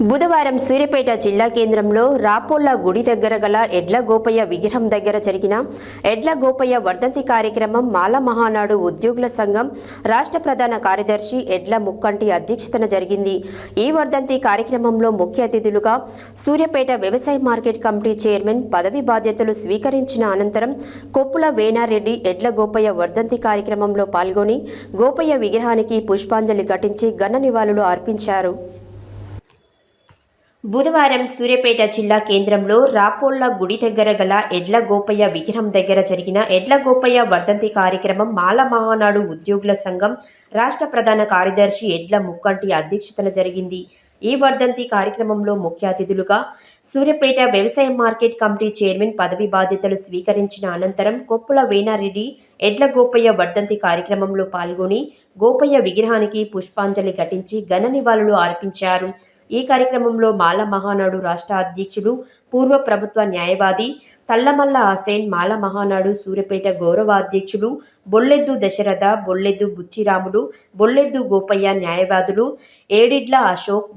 బుధవారం సూర్యాపేట జిల్లా కేంద్రంలో రాపోళ్ళ గుడి దగ్గర గల ఎడ్ల గోపయ్య విగ్రహం దగ్గర జరిగిన ఎడ్ల గోపయ్య వర్ధంతి కార్యక్రమం మాల మహానాడు ఉద్యోగుల సంఘం రాష్ట్ర ప్రధాన కార్యదర్శి ఎడ్ల ముక్కంటి అధ్యక్షతన జరిగింది. ఈ వర్ధంతి కార్యక్రమంలో ముఖ్య అతిథులుగా సూర్యాపేట వ్యవసాయ మార్కెట్ కమిటీ చైర్మన్ పదవి బాధ్యతలు స్వీకరించిన అనంతరం కొప్పుల వేణారెడ్డి ఎడ్ల గోపయ్య వర్ధంతి కార్యక్రమంలో పాల్గొని గోపయ్య విగ్రహానికి పుష్పాంజలి ఘటించి ఘన నివాళులు అర్పించారు. బుధవారం సూర్యాపేట జిల్లా కేంద్రంలో రాపోళ్ళ గుడి దగ్గర గల ఎడ్ల గోపయ్య విగ్రహం దగ్గర జరిగిన ఎడ్ల గోపయ్య వర్ధంతి కార్యక్రమం మాల మహానాడు ఉద్యోగుల సంఘం రాష్ట్ర ప్రధాన కార్యదర్శి ఎడ్ల ముక్కంటి అధ్యక్షతన జరిగింది. ఈ వర్ధంతి కార్యక్రమంలో ముఖ్య అతిథులుగా సూర్యాపేట వ్యవసాయ మార్కెట్ కమిటీ చైర్మన్ పదవి బాధ్యతలు స్వీకరించిన అనంతరం కొప్పుల వీణారెడ్డి ఎడ్ల గోపయ్య వర్ధంతి కార్యక్రమంలో పాల్గొని గోపయ్య విగ్రహానికి పుష్పాంజలి ఘటించి ఘన నివాళులు అర్పించారు. ఈ కార్యక్రమంలో మాల మహానాడు రాష్ట్ర అధ్యక్షుడు పూర్వ ప్రభుత్వ న్యాయవాది తల్లమల్ల హసేన్ మాల మహానాడు సూర్యపేట గౌరవ అధ్యక్షుడు బొల్లెద్దు దశరథ బొల్లెద్దు బుచ్చిరాముడు బొల్లెద్దు గోపయ్య న్యాయవాదులు ఏడిడ్ల అశోక్.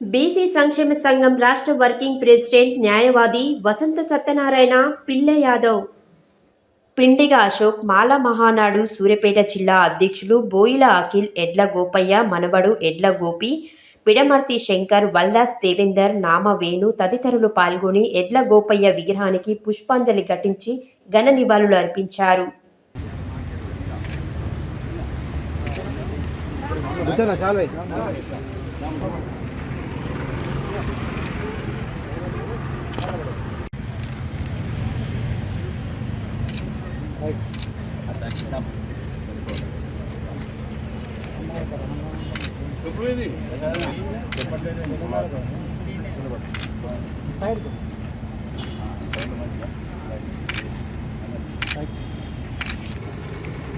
బీసీ సంక్షేమ సంఘం రాష్ట్ర వర్కింగ్ ప్రెసిడెంట్ న్యాయవాది వసంత సత్యనారాయణ పిల్ల యాదవ్. పిండిగ అశోక్ మాల మహానాడు సూర్యపేట జిల్లా అధ్యక్షులు బోయిల అఖిల్ ఎడ్ల గోపయ్య మనవడు ఎడ్ల గోపి పిడమర్తి శంకర్ వల్లాస్ దేవేందర్ నామ వేణు తదితరులు పాల్గొని ఎడ్ల గోపయ్య విగ్రహానికి పుష్పాంజలి ఘటించి ఘన నివాళులు అర్పించారు. కూర్చోనా చాలు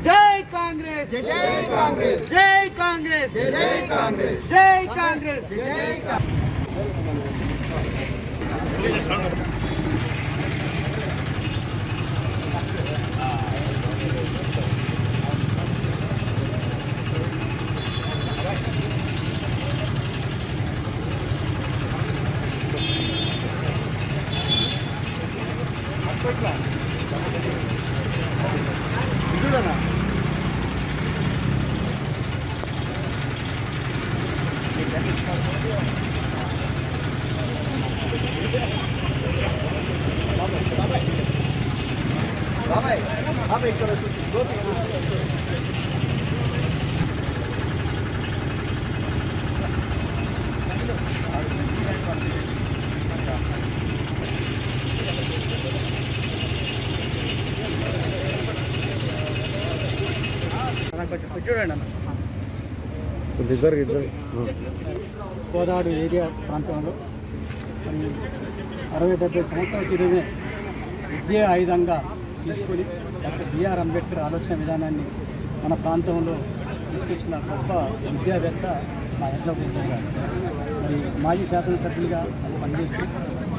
జై కాంగ్రెస్. జై కాంగ్రెస్. జై కాంగ్రెస్. జై కాంగ్రెస్. జై కాంగ్రెస్. చూడండి అన్న కోదాడు ఏరియా ప్రాంతంలో. అరవై డెబ్బై సంవత్సరాల క్రితమే విద్య ఆయుధంగా తీసుకొని డాక్టర్ బిఆర్ అంబేద్కర్ ఆలోచన విధానాన్ని మన ప్రాంతంలో తీసుకొచ్చిన గొప్ప విద్యావేత్త మా ఎడ్ల గారు మరి మాజీ శాసనసభ్యులుగా పనిచేస్తూ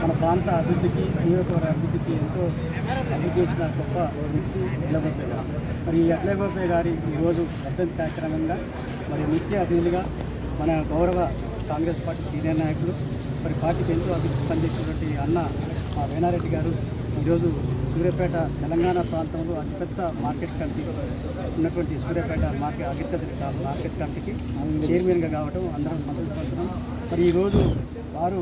మన ప్రాంత అభివృద్ధికి నియోజకవర్గ అభివృద్ధికి ఎంతో అభివృద్ధి చేసిన గొప్ప వ్యక్తి ఎడ్లగోపయ్య గారు. మరి ఈ ఎడ్లగోపయ్య గారి ఈరోజు వర్ధంతి కార్యక్రమంగా మరి ముఖ్య అతిథులుగా మన గౌరవ కాంగ్రెస్ పార్టీ సీనియర్ నాయకులు మరి పార్టీకి ఎంతో అభివృద్ధి పనిచేసినటువంటి అన్న మా వేనారెడ్డి గారు ఈరోజు సూర్యాపేట తెలంగాణ ప్రాంతంలో అతిపెద్ద మార్కెట్ కమిటీ ఉన్నటువంటి సూర్యాపేట మార్కెట్ అగ్రికల్చర్ మార్కెట్ కమిటీకి చైర్మన్గా కావడం అందరం మద్దతు పడుతున్నాం మరి ఈరోజు వారు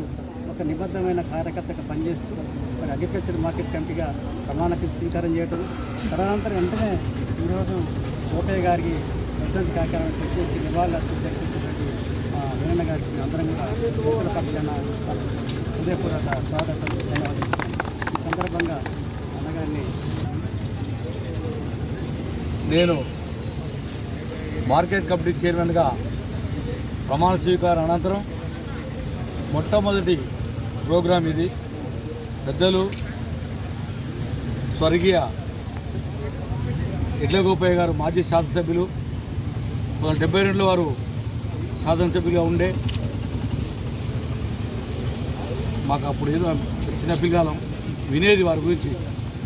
ఒక నిబద్ధమైన కార్యకర్తగా పనిచేస్తూ మరి అగ్రికల్చర్ మార్కెట్ కమిటీగా ప్రమాణకి స్వీకారం చేయడం తదనంతరం వెంటనే ఈరోజు గోపయ్య గారికి ప్రజెంట్ కార్యక్రమం వచ్చేసి నివాళులు అర్పించేటువంటి వీరన్న గారికి అందరం కూడా యువకుల పక్షాన హృదయపూర్వక స్వాగతం ధన్యవాదాలు. ఈ సందర్భంగా అన్నగారిని నేను మార్కెట్ కమిటీ చైర్మన్గా ప్రమాణ స్వీకారం అనంతరం మొట్టమొదటి ప్రోగ్రాం ఇది. పెద్దలు స్వర్గీయ ఎడ్లగోపయ్య గారు మాజీ శాసనసభ్యులు డెబ్బై రెండులో వారు శాసనసభ్యులుగా ఉండే. మాకు అప్పుడు ఏదో చిన్న పిల్లలం వినేది వారి గురించి.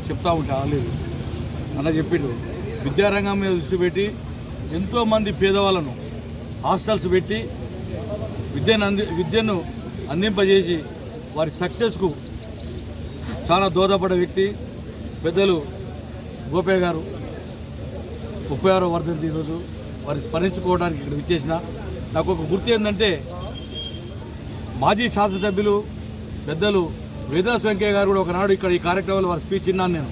చెప్తా ఉంటే ఆలేదు అన్న చెప్పిండు విద్యారంగం మీద దృష్టి పెట్టి ఎంతోమంది పేదవాళ్ళను హాస్టల్స్ పెట్టి విద్యను అంది విద్యను అందింపజేసి వారి సక్సెస్కు చాలా దోహదపడే వ్యక్తి పెద్దలు గోపయ్య గారు. ముప్పై ఆరో వర్ధంతి ఈరోజు వారిని స్మరించుకోవడానికి ఇక్కడ విచ్చేసిన. నాకు ఒక గుర్తు ఏంటంటే మాజీ శాసనసభ్యులు పెద్దలు వేదాస్ వెంకయ్య గారు కూడా ఒకనాడు ఇక్కడ ఈ కార్యక్రమంలో వారి స్పీచ్ విన్నాను నేను.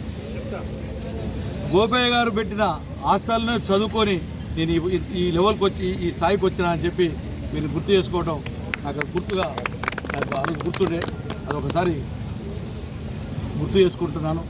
గోపయ్య గారు పెట్టిన హాస్టల్నే చదువుకొని నేను ఈ- లెవెల్కి వచ్చి ఈ స్థాయికి వచ్చినా అని చెప్పి మీరు గుర్తు చేసుకోవడం నాకు అది గుర్తుగా నాకు అది గుర్తుండే. అది ఒకసారి గుర్తు చేసుకుంటున్నాను.